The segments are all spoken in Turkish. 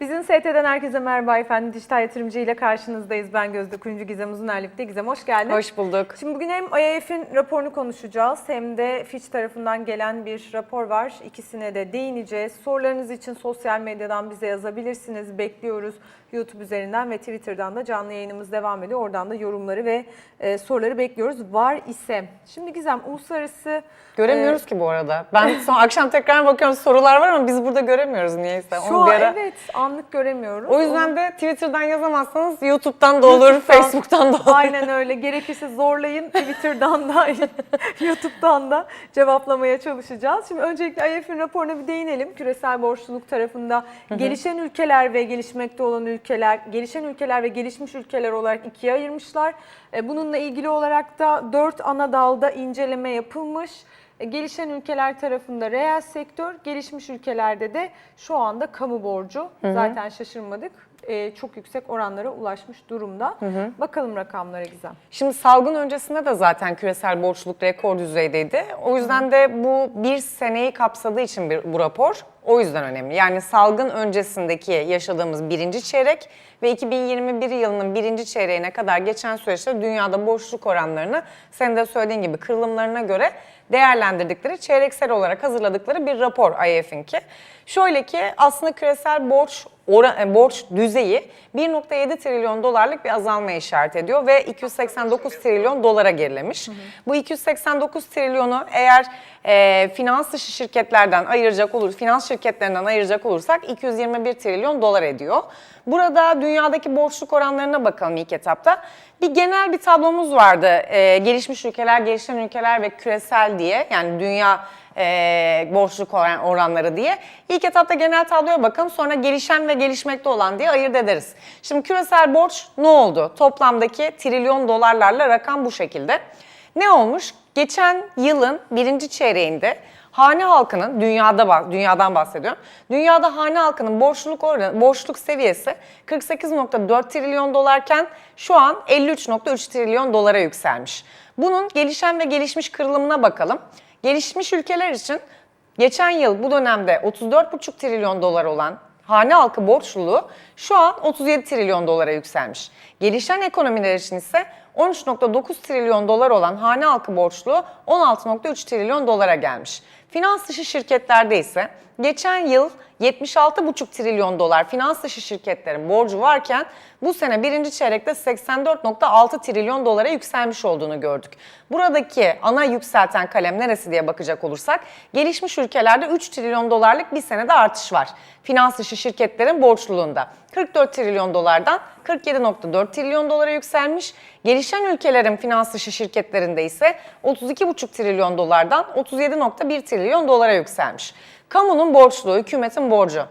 Bizim ST'den herkese merhaba efendim. Dijital yatırımcı ile karşınızdayız. Ben Gözde Kuyumcu Gizem Uzunerlik'te. Gizem hoş geldin. Hoş bulduk. Şimdi bugün hem IAF'in raporunu konuşacağız hem de Fitch tarafından gelen bir rapor var. İkisine de değineceğiz. Sorularınız için sosyal medyadan bize yazabilirsiniz. Bekliyoruz YouTube üzerinden ve Twitter'dan da canlı yayınımız devam ediyor. Oradan da yorumları ve e, soruları bekliyoruz. Var ise. Şimdi Gizem uluslararası Göremiyoruz ki bu arada. Ben son akşam tekrar bakıyorum sorular var ama biz burada göremiyoruz niyeyse. şu Onu an bir ara- evet anlık göremiyoruz. O yüzden de Twitter'dan yazamazsanız YouTube'dan da olur, YouTube'dan- Facebook'tan da olur. Aynen öyle. Gerekirse zorlayın Twitter'dan da, YouTube'dan da cevaplamaya çalışacağız. Şimdi öncelikle IMF'in raporuna bir değinelim. Küresel borçluluk tarafında gelişen ülkeler ve gelişmekte olan ülkeler, gelişen ülkeler ve gelişmiş ülkeler olarak ikiye ayırmışlar. E, Bununla ilgili olarak da dört ana dalda inceleme yapılmış. E, Gelişen ülkeler tarafında reel sektör, gelişmiş ülkelerde de şu anda kamu borcu. Zaten şaşırmadık. E, çok yüksek oranlara ulaşmış durumda. Bakalım rakamlara Gizem. Şimdi salgın öncesinde de zaten küresel borçluluk rekor düzeydeydi. O yüzden de bu bir seneyi kapsadığı için bir, bu rapor o yüzden önemli. Yani salgın öncesindeki yaşadığımız birinci çeyrek ve 2021 yılının birinci çeyreğine kadar geçen süreçte dünyada borçluluk oranlarını senin de söylediğin gibi kırılımlarına göre değerlendirdikleri, çeyreksel olarak hazırladıkları bir rapor IMF'inki. Şöyle ki aslında küresel borç oran, e, borç düzeyi 1.7 trilyon dolarlık bir azalma işaret ediyor ve 289 trilyon dolara gerilemiş. Bu 289 trilyonu eğer e, finans dışı şirketlerden ayıracak olur, finans şirketlerinden ayıracak olursak 221 trilyon dolar ediyor. Burada dünyadaki borçluk oranlarına bakalım ilk etapta. Bir genel bir tablomuz vardı. E, gelişmiş ülkeler, gelişen ülkeler ve küresel diye yani dünya e, borçluk oran, oranları diye. İlk etapta genel tabloya bakalım sonra gelişen ve gelişmekte olan diye ayırt ederiz. Şimdi küresel borç ne oldu? Toplamdaki trilyon dolarlarla rakam bu şekilde. Ne olmuş? Geçen yılın birinci çeyreğinde hane halkının dünyada dünyadan bahsediyorum. Dünyada hane halkının borçluluk oranı, borçluk seviyesi 48.4 trilyon dolarken şu an 53.3 trilyon dolara yükselmiş. Bunun gelişen ve gelişmiş kırılımına bakalım. Gelişmiş ülkeler için geçen yıl bu dönemde 34,5 trilyon dolar olan hane halkı borçluluğu şu an 37 trilyon dolara yükselmiş. Gelişen ekonomiler için ise 13.9 trilyon dolar olan hane halkı borçluğu 16.3 trilyon dolara gelmiş. Finans dışı şirketlerde ise geçen yıl 76,5 trilyon dolar finans dışı şirketlerin borcu varken bu sene birinci çeyrekte 84.6 trilyon dolara yükselmiş olduğunu gördük. Buradaki ana yükselten kalem neresi diye bakacak olursak gelişmiş ülkelerde 3 trilyon dolarlık bir senede artış var. Finans dışı şirketlerin borçluluğunda 44 trilyon dolardan 47.4 trilyon dolara yükselmiş. Gelişen ülkelerin finans dışı şirketlerinde ise 32,5 trilyon dolardan 37.1 trilyon dolara yükselmiş. Kamunun borçluğu, hükümetin borcu.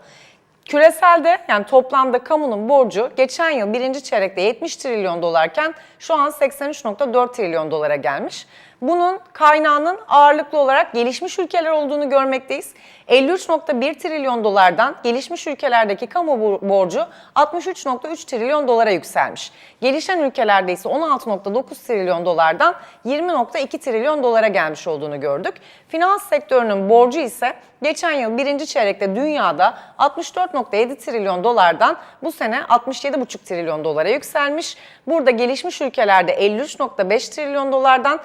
Küreselde yani toplamda kamunun borcu geçen yıl birinci çeyrekte 70 trilyon dolarken şu an 83.4 trilyon dolara gelmiş. Bunun kaynağının ağırlıklı olarak gelişmiş ülkeler olduğunu görmekteyiz. 53.1 trilyon dolardan gelişmiş ülkelerdeki kamu bor- borcu 63.3 trilyon dolara yükselmiş. Gelişen ülkelerde ise 16.9 trilyon dolardan 20.2 trilyon dolara gelmiş olduğunu gördük. Finans sektörünün borcu ise geçen yıl birinci çeyrekte dünyada 64.7 trilyon dolardan bu sene 67.5 trilyon dolara yükselmiş. Burada gelişmiş ülkelerde 53.5 trilyon dolardan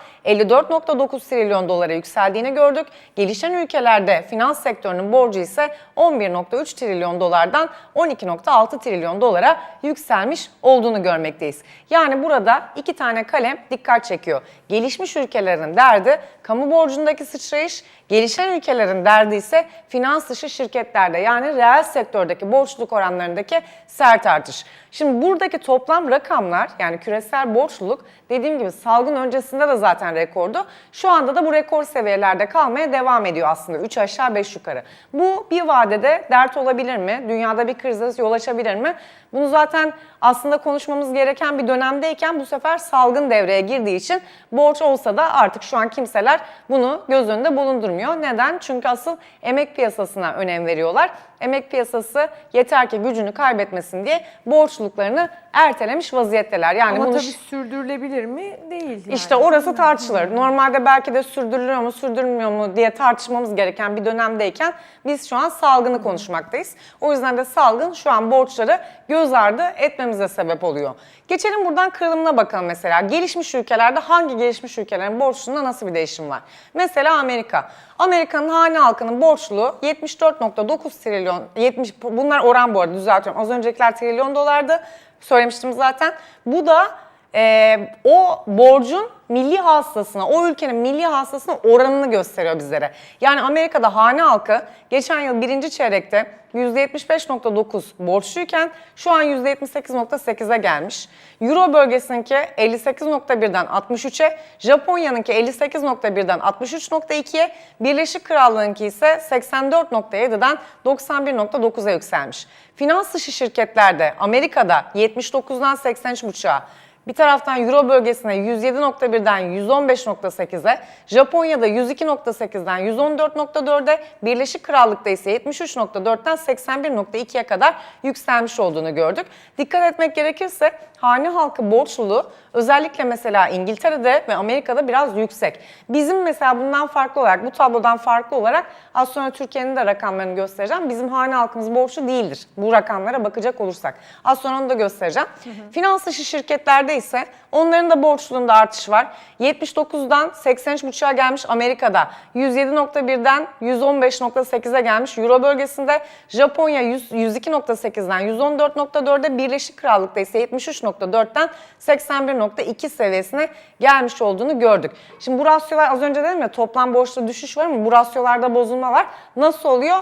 54.9 trilyon dolara yükseldiğini gördük. Gelişen ülkelerde finans sektörünün borcu ise 11.3 trilyon dolardan 12.6 trilyon dolara yükselmiş olduğunu görmekteyiz. Yani burada iki tane kalem dikkat çekiyor. Gelişmiş ülkelerin derdi kamu borcundaki sıçrayış, gelişen ülkelerin derdi ise finans dışı şirketlerde yani reel sektördeki borçluluk oranlarındaki sert artış. Şimdi buradaki toplam rakamlar yani küresel borçluluk dediğim gibi salgın öncesinde de zaten rekordu. Şu anda da bu rekor seviyelerde kalmaya devam ediyor aslında 3 aşağı 5 yukarı. Bu bir vadede dert olabilir mi? Dünyada bir krize yol açabilir mi? Bunu zaten aslında konuşmamız gereken bir dönemdeyken bu sefer salgın devreye girdiği için borç olsa da artık şu an kimseler bunu göz önünde bulundurmuyor. Verilmiyor. Neden? Çünkü asıl emek piyasasına önem veriyorlar. Emek piyasası yeter ki gücünü kaybetmesin diye borçluluklarını ertelemiş vaziyetteler. Yani Ama bunu tabii sürdürülebilir mi? Değil. Yani. işte orası tartışılır. Normalde belki de sürdürülüyor mu, sürdürülmüyor mu diye tartışmamız gereken bir dönemdeyken biz şu an salgını konuşmaktayız. O yüzden de salgın şu an borçları göz ardı etmemize sebep oluyor. Geçelim buradan kırılımına bakalım mesela. Gelişmiş ülkelerde hangi gelişmiş ülkelerin borçluğunda nasıl bir değişim var? Mesela Amerika. Amerika'nın hane halkının borçluluğu 74.9 trilyon, 70, bunlar oran bu arada düzeltiyorum. Az öncekiler trilyon dolardı. Söylemiştim zaten. Bu da e, o borcun milli hastasına, o ülkenin milli hastasına oranını gösteriyor bizlere. Yani Amerika'da hane halkı geçen yıl birinci çeyrekte %75.9 borçluyken şu an %78.8'e gelmiş. Euro bölgesininki 58.1'den 63'e, Japonya'nınki 58.1'den 63.2'ye, Birleşik Krallığınki ise 84.7'den 91.9'a yükselmiş. Finans dışı şirketlerde Amerika'da 79'dan 83.5'a, bir taraftan Euro bölgesine 107.1'den 115.8'e, Japonya'da 102.8'den 114.4'e, Birleşik Krallık'ta ise 73.4'ten 81.2'ye kadar yükselmiş olduğunu gördük. Dikkat etmek gerekirse hane halkı borçluluğu özellikle mesela İngiltere'de ve Amerika'da biraz yüksek. Bizim mesela bundan farklı olarak, bu tablodan farklı olarak az sonra Türkiye'nin de rakamlarını göstereceğim. Bizim hane halkımız borçlu değildir bu rakamlara bakacak olursak. Az sonra onu da göstereceğim. Finans dışı şirketlerde ise onların da borçluluğunda artış var. 79'dan 83.5'a gelmiş Amerika'da. 107.1'den 115.8'e gelmiş Euro bölgesinde. Japonya 100 102.8'den 114.4'e Birleşik Krallık'ta ise 73.4'ten 81.2 seviyesine gelmiş olduğunu gördük. Şimdi bu rasyolar az önce dedim ya toplam borçta düşüş var ama bu rasyolarda bozulma var. Nasıl oluyor?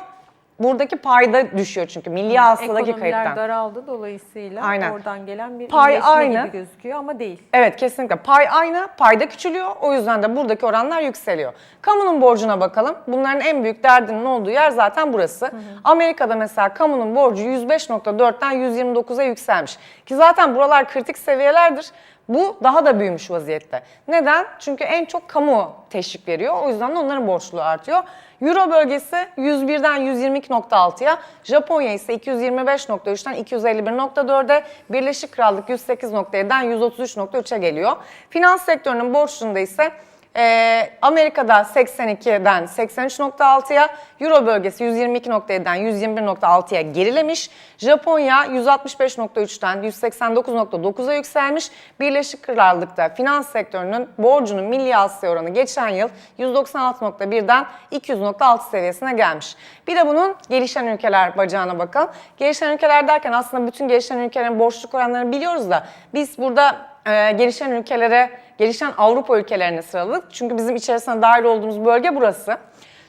Buradaki payda düşüyor çünkü milli hasıladaki Ekonomiler kayıptan. daraldı dolayısıyla Aynen. oradan gelen bir Pay aynı. gibi gözüküyor ama değil. Evet kesinlikle. Pay aynı, payda küçülüyor. O yüzden de buradaki oranlar yükseliyor. Kamunun borcuna bakalım. Bunların en büyük derdinin olduğu yer zaten burası. Amerika'da mesela kamunun borcu 105.4'ten 129'a yükselmiş. Ki zaten buralar kritik seviyelerdir. Bu daha da büyümüş vaziyette. Neden? Çünkü en çok kamu teşvik veriyor. O yüzden de onların borçluluğu artıyor. Euro bölgesi 101'den 122.6'ya, Japonya ise 225.3'ten 251.4'e, Birleşik Krallık 108.7'den 133.3'e geliyor. Finans sektörünün borçluğunda ise ee, Amerika'da 82'den 83.6'ya, Euro bölgesi 122.7'den 121.6'ya gerilemiş. Japonya 165.3'ten 189.9'a yükselmiş. Birleşik Krallık'ta finans sektörünün borcunun milli hasıla oranı geçen yıl 196.1'den 200.6 seviyesine gelmiş. Bir de bunun gelişen ülkeler bacağına bakalım. Gelişen ülkeler derken aslında bütün gelişen ülkelerin borçluk oranlarını biliyoruz da biz burada e, gelişen ülkelere, gelişen Avrupa ülkelerine sıraladık. Çünkü bizim içerisine dahil olduğumuz bölge burası.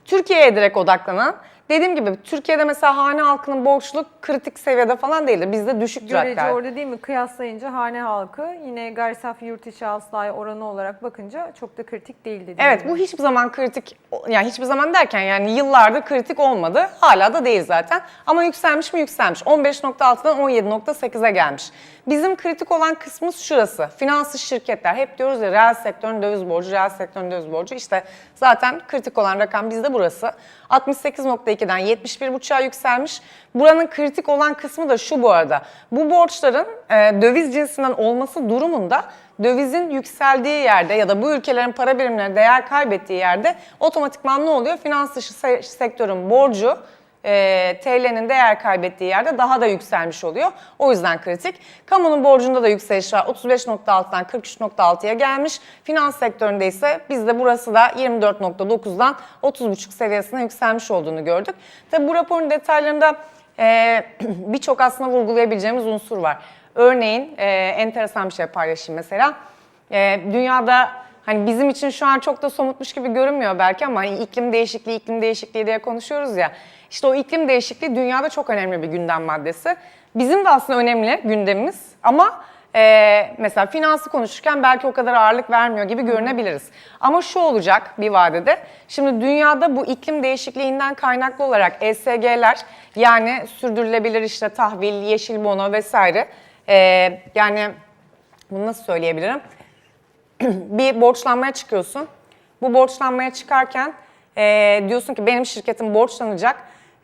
Türkiye'ye direkt odaklanan, dediğim gibi Türkiye'de mesela hane halkının borçluluk kritik seviyede falan değildir. Bizde düşüktür Görece hatta. orada değil mi? Kıyaslayınca hane halkı yine gayri safi yurt içi hasılaya oranı olarak bakınca çok da kritik değil dediğim Evet gibi. bu hiçbir zaman kritik, yani hiçbir zaman derken yani yıllardır kritik olmadı. Hala da değil zaten. Ama yükselmiş mi yükselmiş. 15.6'dan 17.8'e gelmiş. Bizim kritik olan kısmımız şurası. Finanslı şirketler. Hep diyoruz ya reel sektörün döviz borcu, reel sektörün döviz borcu. İşte zaten kritik olan rakam bizde burası. 68.2'den 71.5'a yükselmiş. Buranın kritik olan kısmı da şu bu arada. Bu borçların e, döviz cinsinden olması durumunda dövizin yükseldiği yerde ya da bu ülkelerin para birimlerine değer kaybettiği yerde otomatikman ne oluyor? Finans dışı se- sektörün borcu e, TL'nin değer kaybettiği yerde daha da yükselmiş oluyor. O yüzden kritik. Kamunun borcunda da yükseliş var. 35.6'dan 43.6'ya gelmiş. Finans sektöründe ise bizde burası da 24.9'dan 30.5 seviyesine yükselmiş olduğunu gördük. Tabi bu raporun detaylarında e, birçok aslında vurgulayabileceğimiz unsur var. Örneğin e, enteresan bir şey paylaşayım mesela. E, dünyada hani bizim için şu an çok da somutmuş gibi görünmüyor belki ama hani iklim değişikliği, iklim değişikliği diye konuşuyoruz ya. İşte o iklim değişikliği dünyada çok önemli bir gündem maddesi. Bizim de aslında önemli gündemimiz ama e, mesela finansı konuşurken belki o kadar ağırlık vermiyor gibi görünebiliriz. Ama şu olacak bir vadede. Şimdi dünyada bu iklim değişikliğinden kaynaklı olarak ESG'ler yani sürdürülebilir işte tahvil, yeşil bono vesaire e, yani bunu nasıl söyleyebilirim? bir borçlanmaya çıkıyorsun. Bu borçlanmaya çıkarken e, diyorsun ki benim şirketim borçlanacak.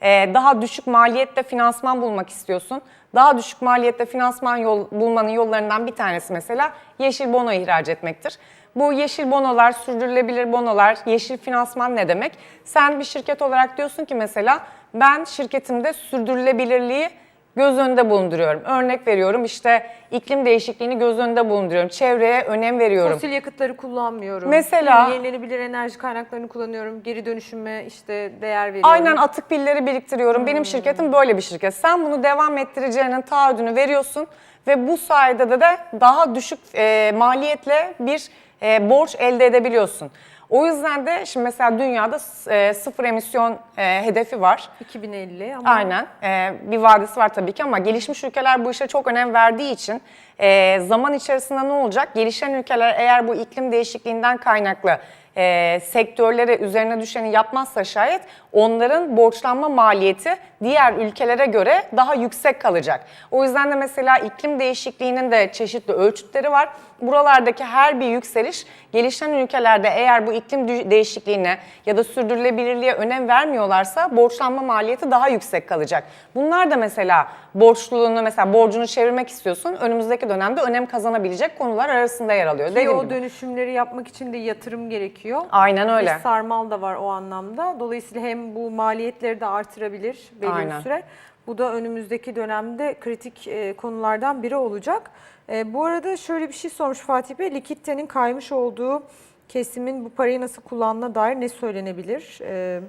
E, daha düşük maliyette finansman bulmak istiyorsun. Daha düşük maliyette finansman yol, bulmanın yollarından bir tanesi mesela yeşil bono ihraç etmektir. Bu yeşil bonolar, sürdürülebilir bonolar, yeşil finansman ne demek? Sen bir şirket olarak diyorsun ki mesela ben şirketimde sürdürülebilirliği göz önünde bulunduruyorum. Örnek veriyorum işte iklim değişikliğini göz önünde bulunduruyorum. Çevreye önem veriyorum. Fosil yakıtları kullanmıyorum. Mesela- yenilenebilir enerji kaynaklarını kullanıyorum. Geri dönüşüme işte değer veriyorum. Aynen atık pilleri biriktiriyorum. Benim şirketim böyle bir şirket. Sen bunu devam ettireceğinin taahhüdünü veriyorsun ve bu sayede de, de daha düşük e, maliyetle bir e, borç elde edebiliyorsun. O yüzden de şimdi mesela dünyada e, sıfır emisyon e, hedefi var. 2050 ama Aynen. Ee, bir vadesi var tabii ki ama gelişmiş ülkeler bu işe çok önem verdiği için e, zaman içerisinde ne olacak? Gelişen ülkeler eğer bu iklim değişikliğinden kaynaklı e, sektörlere üzerine düşeni yapmazsa şayet onların borçlanma maliyeti diğer ülkelere göre daha yüksek kalacak. O yüzden de mesela iklim değişikliğinin de çeşitli ölçütleri var. Buralardaki her bir yükseliş gelişen ülkelerde eğer bu iklim değişikliğine ya da sürdürülebilirliğe önem vermiyorlarsa borçlanma maliyeti daha yüksek kalacak. Bunlar da mesela borçluluğunu mesela borcunu çevirmek istiyorsun önümüzdeki dönemde önem kazanabilecek konular arasında yer alıyor. ki Dediğim o gibi. dönüşümleri yapmak için de yatırım gerekiyor. Aynen öyle. Bir sarmal da var o anlamda. Dolayısıyla hem bu maliyetleri de artırabilir belli Aynen. bir süre. Bu da önümüzdeki dönemde kritik e, konulardan biri olacak. E, bu arada şöyle bir şey sormuş Fatih Bey. Likiditenin kaymış olduğu kesimin bu parayı nasıl kullandığına dair ne söylenebilir? E,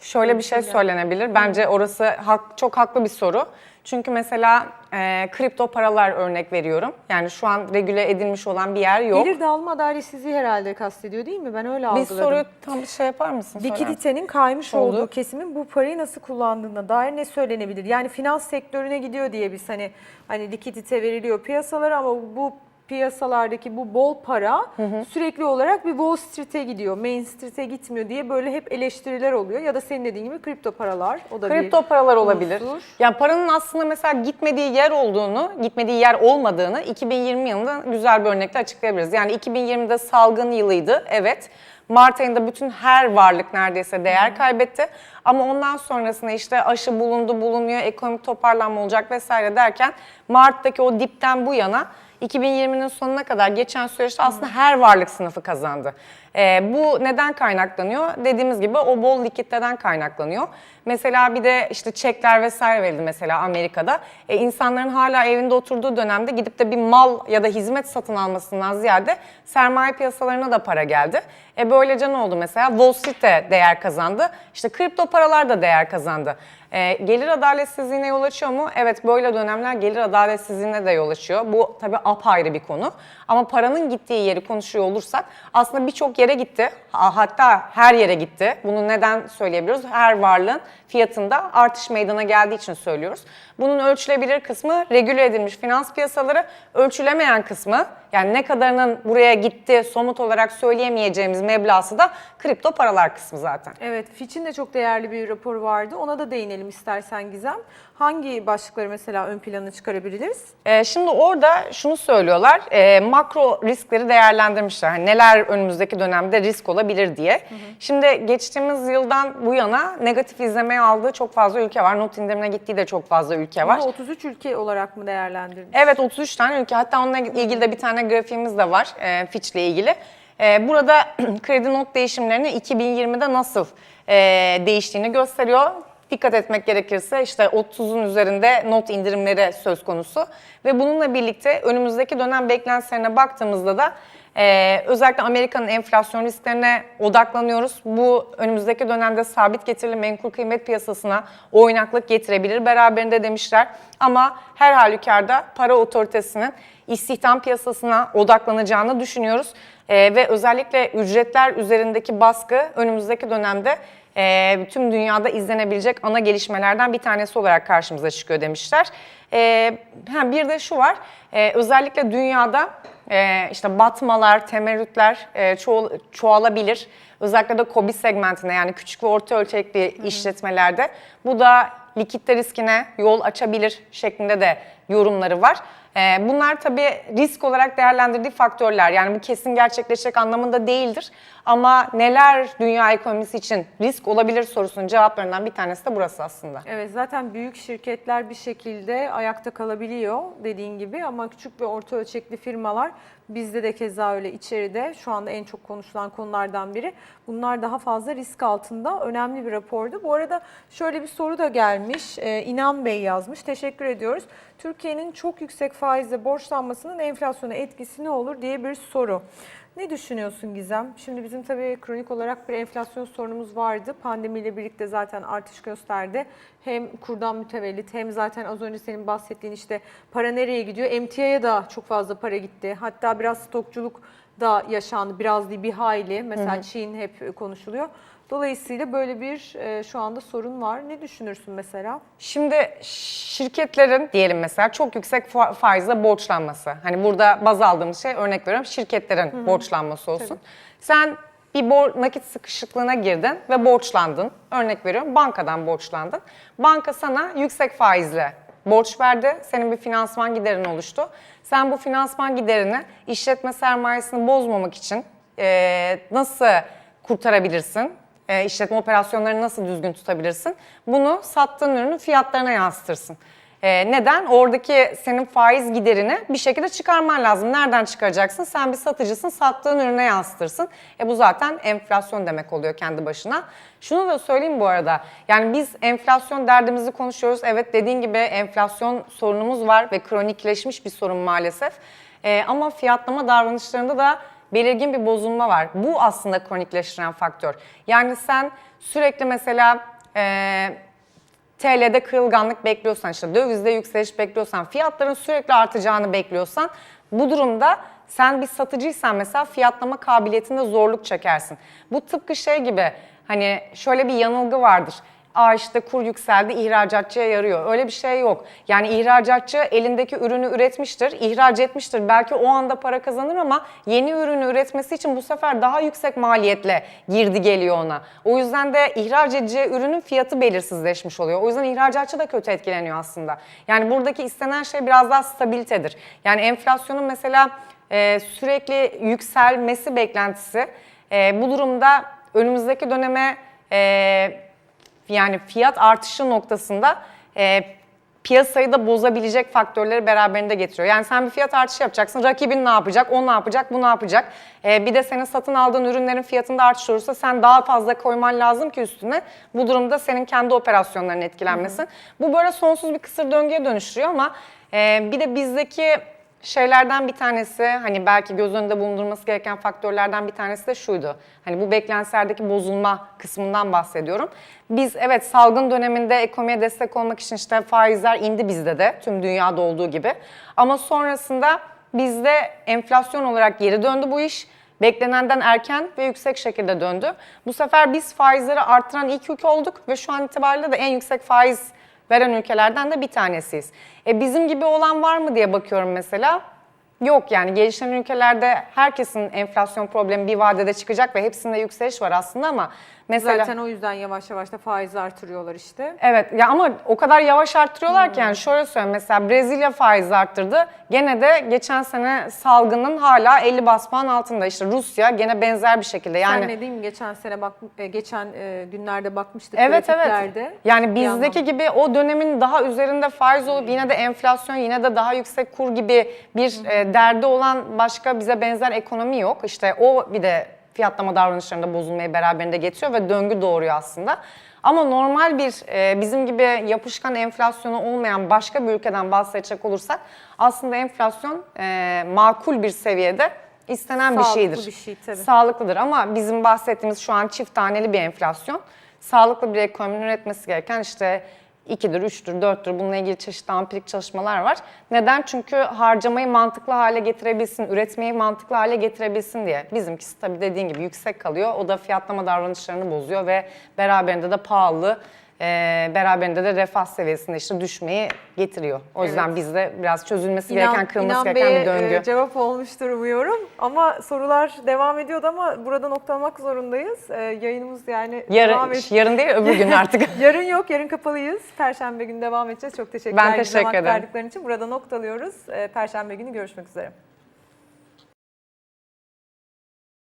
Şöyle bir şey söylenebilir. Bence orası hak, çok haklı bir soru. Çünkü mesela e, kripto paralar örnek veriyorum. Yani şu an regüle edilmiş olan bir yer yok. gelir dağılma adaletsizliği herhalde kastediyor değil mi? Ben öyle bir algıladım. soruyu tam bir şey yapar mısın? Likiditenin kaymış Oldu. olduğu kesimin bu parayı nasıl kullandığına dair ne söylenebilir? Yani finans sektörüne gidiyor diye biz hani hani likidite veriliyor piyasalara ama bu piyasalardaki bu bol para sürekli olarak bir Wall Street'e gidiyor. Main Street'e gitmiyor diye böyle hep eleştiriler oluyor. Ya da senin dediğin gibi kripto paralar. O da Kripto bir paralar olabilir. unsur. Yani paranın aslında mesela gitmediği yer olduğunu, gitmediği yer olmadığını 2020 yılında güzel bir örnekle açıklayabiliriz. Yani 2020'de salgın yılıydı, evet. Mart ayında bütün her varlık neredeyse değer kaybetti. Ama ondan sonrasında işte aşı bulundu, bulunuyor, ekonomik toparlanma olacak vesaire derken Mart'taki o dipten bu yana 2020'nin sonuna kadar geçen süreçte aslında her varlık sınıfı kazandı. Ee, bu neden kaynaklanıyor? Dediğimiz gibi o bol likiditeden kaynaklanıyor. Mesela bir de işte çekler vesaire verildi mesela Amerika'da. E, insanların hala evinde oturduğu dönemde gidip de bir mal ya da hizmet satın almasından ziyade sermaye piyasalarına da para geldi. E böylece ne oldu mesela? Wall Street de değer kazandı. İşte kripto paralar da değer kazandı. E, gelir adaletsizliğine yol açıyor mu? Evet böyle dönemler gelir adaletsizliğine de yol açıyor. Bu tabii apayrı bir konu. Ama paranın gittiği yeri konuşuyor olursak aslında birçok yere gitti. Ha- Hatta her yere gitti. Bunu neden söyleyebiliyoruz? Her varlığın fiyatında artış meydana geldiği için söylüyoruz. Bunun ölçülebilir kısmı regüle edilmiş finans piyasaları, ölçülemeyen kısmı yani ne kadarının buraya gitti somut olarak söyleyemeyeceğimiz meblası da kripto paralar kısmı zaten. Evet, Fitch'in de çok değerli bir raporu vardı. Ona da değinelim istersen Gizem. Hangi başlıkları mesela ön plana çıkarabiliriz? Ee, şimdi orada şunu söylüyorlar, e, makro riskleri değerlendirmişler. Hani neler önümüzdeki dönemde risk olabilir diye. Şimdi geçtiğimiz yıldan bu yana negatif izlemeye aldığı çok fazla ülke var. Not indirimine gittiği de çok fazla ülke var. Bunu 33 ülke olarak mı değerlendirdin? Evet 33 tane ülke hatta onunla ilgili de bir tane grafiğimiz de var e, Fitch'le ilgili. E, burada kredi not değişimlerini 2020'de nasıl e, değiştiğini gösteriyor. Dikkat etmek gerekirse işte 30'un üzerinde not indirimleri söz konusu ve bununla birlikte önümüzdeki dönem beklentilerine baktığımızda da ee, özellikle Amerika'nın enflasyon risklerine odaklanıyoruz. Bu önümüzdeki dönemde sabit getirili menkul kıymet piyasasına oynaklık getirebilir beraberinde demişler. Ama her halükarda para otoritesinin istihdam piyasasına odaklanacağını düşünüyoruz. Ee, ve özellikle ücretler üzerindeki baskı önümüzdeki dönemde e, tüm dünyada izlenebilecek ana gelişmelerden bir tanesi olarak karşımıza çıkıyor demişler. E, bir de şu var, e, özellikle dünyada e, işte batmalar, temerrütler e, çoğal- çoğalabilir. Özellikle de KOBİ segmentinde yani küçük ve orta ölçekli işletmelerde. Bu da likitte riskine yol açabilir şeklinde de yorumları var. Ee, bunlar tabii risk olarak değerlendirdiği faktörler. Yani bu kesin gerçekleşecek anlamında değildir. Ama neler dünya ekonomisi için risk olabilir sorusunun cevaplarından bir tanesi de burası aslında. Evet zaten büyük şirketler bir şekilde ayakta kalabiliyor dediğin gibi ama küçük ve orta ölçekli firmalar bizde de keza öyle içeride şu anda en çok konuşulan konulardan biri. Bunlar daha fazla risk altında önemli bir rapordu. Bu arada şöyle bir soru da gelmiş. Ee, İnan Bey yazmış. Teşekkür ediyoruz. Türkiye'nin çok yüksek faizle borçlanmasının enflasyona etkisi ne olur diye bir soru. Ne düşünüyorsun Gizem? Şimdi bizim tabii kronik olarak bir enflasyon sorunumuz vardı. Pandemiyle birlikte zaten artış gösterdi. Hem kurdan mütevellit hem zaten az önce senin bahsettiğin işte para nereye gidiyor? Emtiaya da çok fazla para gitti. Hatta biraz stokçuluk da yaşandı. Biraz değil bir hayli. Mesela Çin hep konuşuluyor. Dolayısıyla böyle bir e, şu anda sorun var. Ne düşünürsün mesela? Şimdi şirketlerin diyelim mesela çok yüksek fa- faizle borçlanması. Hani burada baz aldığımız şey örnek veriyorum şirketlerin borçlanması olsun. Sen bir bor nakit sıkışıklığına girdin ve borçlandın. Örnek veriyorum bankadan borçlandın. Banka sana yüksek faizle borç verdi. Senin bir finansman giderin oluştu. Sen bu finansman giderini işletme sermayesini bozmamak için eee, nasıl kurtarabilirsin? E, işletme operasyonlarını nasıl düzgün tutabilirsin? Bunu sattığın ürünün fiyatlarına yansıtırsın. E, neden? Oradaki senin faiz giderini bir şekilde çıkarman lazım. Nereden çıkaracaksın? Sen bir satıcısın, sattığın ürüne yansıtırsın. E bu zaten enflasyon demek oluyor kendi başına. Şunu da söyleyeyim bu arada. Yani biz enflasyon derdimizi konuşuyoruz. Evet dediğin gibi enflasyon sorunumuz var ve kronikleşmiş bir sorun maalesef. E, ama fiyatlama davranışlarında da belirgin bir bozulma var. Bu aslında kronikleştiren faktör. Yani sen sürekli mesela e, TL'de kırılganlık bekliyorsan, işte dövizde yükseliş bekliyorsan, fiyatların sürekli artacağını bekliyorsan bu durumda sen bir satıcıysan mesela fiyatlama kabiliyetinde zorluk çekersin. Bu tıpkı şey gibi hani şöyle bir yanılgı vardır. Aa işte kur yükseldi ihracatçıya yarıyor. Öyle bir şey yok. Yani ihracatçı elindeki ürünü üretmiştir, ihraç etmiştir. Belki o anda para kazanır ama yeni ürünü üretmesi için bu sefer daha yüksek maliyetle girdi geliyor ona. O yüzden de ihraç edeceği ürünün fiyatı belirsizleşmiş oluyor. O yüzden ihracatçı da kötü etkileniyor aslında. Yani buradaki istenen şey biraz daha stabilitedir. Yani enflasyonun mesela e, sürekli yükselmesi beklentisi e, bu durumda önümüzdeki döneme e, yani fiyat artışı noktasında e, piyasayı da bozabilecek faktörleri beraberinde getiriyor. Yani sen bir fiyat artışı yapacaksın, rakibin ne yapacak, o ne yapacak, bu ne yapacak. E, bir de senin satın aldığın ürünlerin fiyatında artış olursa sen daha fazla koyman lazım ki üstüne. Bu durumda senin kendi operasyonların etkilenmesin. Bu böyle sonsuz bir kısır döngüye dönüştürüyor ama e, bir de bizdeki şeylerden bir tanesi hani belki göz önünde bulundurması gereken faktörlerden bir tanesi de şuydu. Hani bu beklentilerdeki bozulma kısmından bahsediyorum. Biz evet salgın döneminde ekonomiye destek olmak için işte faizler indi bizde de tüm dünyada olduğu gibi. Ama sonrasında bizde enflasyon olarak geri döndü bu iş. Beklenenden erken ve yüksek şekilde döndü. Bu sefer biz faizleri arttıran ilk ülke olduk ve şu an itibariyle de en yüksek faiz veren ülkelerden de bir tanesiyiz. E bizim gibi olan var mı diye bakıyorum mesela. Yok yani gelişen ülkelerde herkesin enflasyon problemi bir vadede çıkacak ve hepsinde yükseliş var aslında ama mesela Zaten o yüzden yavaş yavaş da faiz artırıyorlar işte. Evet ya ama o kadar yavaş arttırıyorlar ki yani şöyle söyleyeyim mesela Brezilya faiz arttırdı. Gene de geçen sene salgının hala 50 bas puan altında. İşte Rusya gene benzer bir şekilde yani Sen ne diyeyim geçen sene bak e, geçen e, günlerde bakmıştık Evet evet. Yani Bir bizdeki gibi o dönemin daha üzerinde faiz olup yine de enflasyon yine de daha yüksek kur gibi bir e, derdi olan başka bize benzer ekonomi yok. İşte o bir de fiyatlama davranışlarında bozulmayı beraberinde getiriyor ve döngü doğuruyor aslında. Ama normal bir e, bizim gibi yapışkan enflasyonu olmayan başka bir ülkeden bahsedecek olursak aslında enflasyon e, makul bir seviyede istenen bir Sağlıklı şeydir bir şey tabii. sağlıklıdır ama bizim bahsettiğimiz şu an çift taneli bir enflasyon. Sağlıklı bir ekonominin üretmesi gereken işte 2'dir, 3'tür, 4'tür bununla ilgili çeşitli ampirik çalışmalar var. Neden? Çünkü harcamayı mantıklı hale getirebilsin, üretmeyi mantıklı hale getirebilsin diye. Bizimkisi tabii dediğin gibi yüksek kalıyor. O da fiyatlama davranışlarını bozuyor ve beraberinde de pahalı e, beraberinde de refah seviyesinde işte düşmeyi getiriyor. O yüzden Evet. bizde biraz çözülmesi İnan- gereken, kırılması İnan gereken bir döngü. e, cevap olmuştur umuyorum. Ama sorular devam ediyordu ama burada noktalamak zorundayız. E, yayınımız yani devam Yarın, et- yarın değil öbür gün artık. Yarın yok, yarın kapalıyız. Perşembe günü devam edeceğiz. Çok teşekkürler. Ben teşekkür ederim. verdiklerin için. Burada noktalıyoruz. E, Perşembe günü görüşmek üzere.